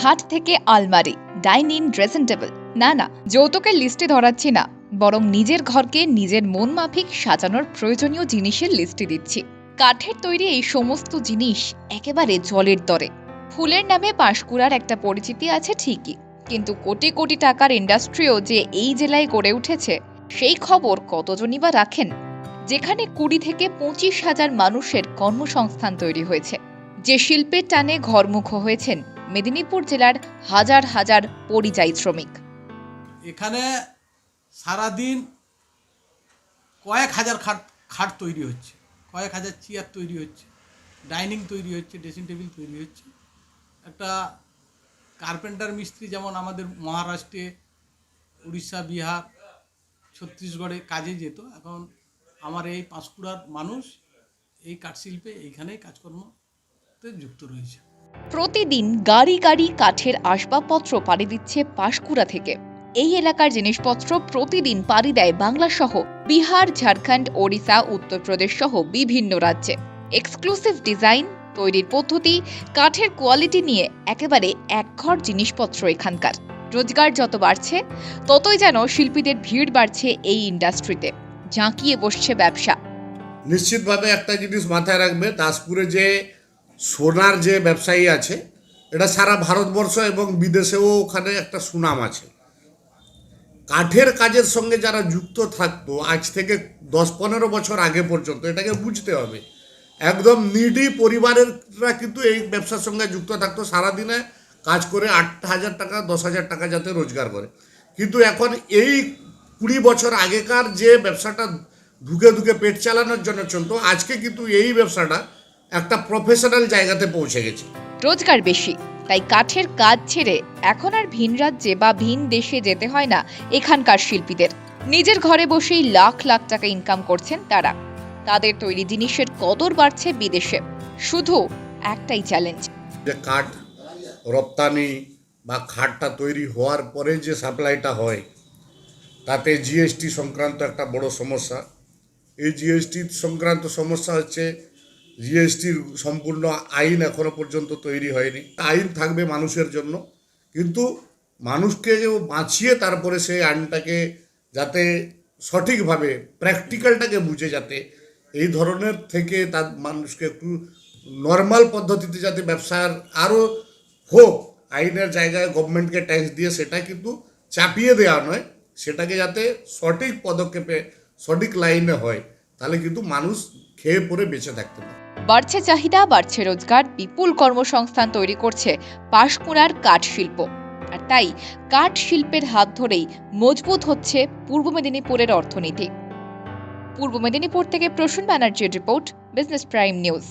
খাট থেকে আলমারি, ডাইনিং, ড্রেসিং টেবিল। না না, যৌতুকের লিস্টে ধরাচ্ছি না, বরং নিজের ঘরকে নিজের মন মাফিক সাজানোর প্রয়োজনীয় জিনিসের লিস্টে দিচ্ছি। কাঠের তৈরি এই সমস্ত জিনিস একেবারে জলের দরে ফুলের নামে পাঁশকুড়ার একটা পরিচিতি আছে ঠিকই, কিন্তু কোটি কোটি টাকার ইন্ডাস্ট্রিও যে এই জেলায় গড়ে উঠেছে, সেই খবর কতজনই বা রাখেন? যেখানে কুড়ি থেকে পঁচিশ হাজার মানুষের কর্মসংস্থান তৈরি হয়েছে। যে শিল্পের টানে ঘরমুখ হয়েছেন মেদিনীপুর জেলার হাজার হাজার পরিযায়ী শ্রমিক। এখানে সারাদিন কয়েক হাজার খাট খাট তৈরি হচ্ছে, কয়েক হাজার চেয়ার তৈরি হচ্ছে, ডাইনিং তৈরি হচ্ছে, ড্রেসিং টেবিল তৈরি হচ্ছে। একটা কার্পেন্টার মিস্ত্রি যেমন আমাদের মহারাষ্ট্রে, উড়িষ্যা, বিহার, ছত্তিশগড়ে কাজে যেত, এখন আমার এই পাঁশকুড়ার মানুষ এই কাঠশিল্পে এইখানেই কাজকর্মতে যুক্ত রয়েছে। প্রতিদিন গাড়ি গাড়ি কাঠের আসবাবপত্র পাড়ি দিচ্ছে পাঁশকুড়া থেকে। এই এলাকার জিনিসপত্র প্রতিদিন পাড়ি দেয় বাংলা সহ বিহার, ঝাড়খণ্ড, ওড়িশা, উত্তরপ্রদেশ সহ বিভিন্ন রাজ্যে। এক্সক্লুসিভ ডিজাইন তৈরির পদ্ধতি, কাঠের কোয়ালিটি নিয়ে একেবারে একঘর জিনিসপত্র এখানকার। রোজগার যত বাড়ছে, ততই যেন শিল্পীদের ভিড় বাড়ছে এই ইন্ডাস্ট্রিতে ঝাঁকিয়ে বসছে ব্যবসা। নিশ্চিতভাবে একটা জিনিস মাথায় রাখবে, দাসপুরে যে সোনার যে ব্যবসায়ী আছে, এটা সারা ভারতবর্ষ এবং বিদেশেও ওখানে একটা সুনাম আছে। কাঠের কাজের সঙ্গে যারা যুক্ত থাকতো, আজ থেকে দশ পনেরো বছর আগে পর্যন্ত, এটাকে বুঝতে হবে। একদম নিডি পরিবারেররা কিন্তু এই ব্যবসার সঙ্গে যুক্ত থাকতো, সারাদিনে কাজ করে আট হাজার টাকা, দশ হাজার টাকা যাতে রোজগার করে। কিন্তু এখন এই কুড়ি বছর আগেকার যে ব্যবসাটা ঢুকে ঢুকে পেট চালানোর জন্য চলতো, আজকে কিন্তু এই ব্যবসাটা একটা প্রফেশনাল জায়গাতে পৌঁছে গেছে। রোজগার বেশি তাই কাঠের কাজ ছেড়ে এখন আর ভিন রাজ্যে বা ভিন দেশে যেতে হয় না এখানকার শিল্পীদের। নিজের ঘরে বসেই লাখ লাখ টাকা ইনকাম করছেন তারা। তাদের তৈরি জিনিসের কদর বাড়ছে বিদেশে। শুধু একটাই চ্যালেঞ্জ যে কাঠ রপ্তানি বা খাটটা তৈরি হওয়ার পরে যে সাপ্লাইটা হয় তাতে জিএসটি সংক্রান্ত একটা বড় সমস্যা। এই জিএসটি সংক্রান্ত সমস্যা হচ্ছে জিএসটির সম্পূর্ণ আইন এখনও পর্যন্ত তৈরি হয়নি। আইন থাকবে মানুষের জন্য, কিন্তু মানুষকে যে বাঁচিয়ে তারপরে সেই আইনটাকে যাতে সঠিকভাবে, প্র্যাকটিক্যালটাকে বুঝে যাতে এই ধরনের থেকে তার মানুষকে একটু নর্মাল পদ্ধতিতে যাতে ব্যবসার আরও হোক, আইনের জায়গায় গভর্নমেন্টকে ট্যাক্স দিয়ে সেটা কিন্তু চাপিয়ে দেওয়া নয়, সেটাকে যাতে সঠিক পদক্ষেপে, সঠিক লাইনে হয়, তাহলে কিন্তু মানুষ খেয়ে পরে বেঁচে থাকতে পারে। বাড়ছে চাহিদা, বাড়ছে রোজগার, বিপুল কর্মসংস্থান তৈরি করছে পাশকুড়ার কাঠ শিল্প। আর তাই কাঠ শিল্পের হাত ধরেই মজবুত হচ্ছে পূর্ব মেদিনীপুরের অর্থনীতি। পূর্ব মেদিনীপুর থেকে প্রসূন ব্যানার্জির রিপোর্ট, বিজনেস প্রাইম নিউজ।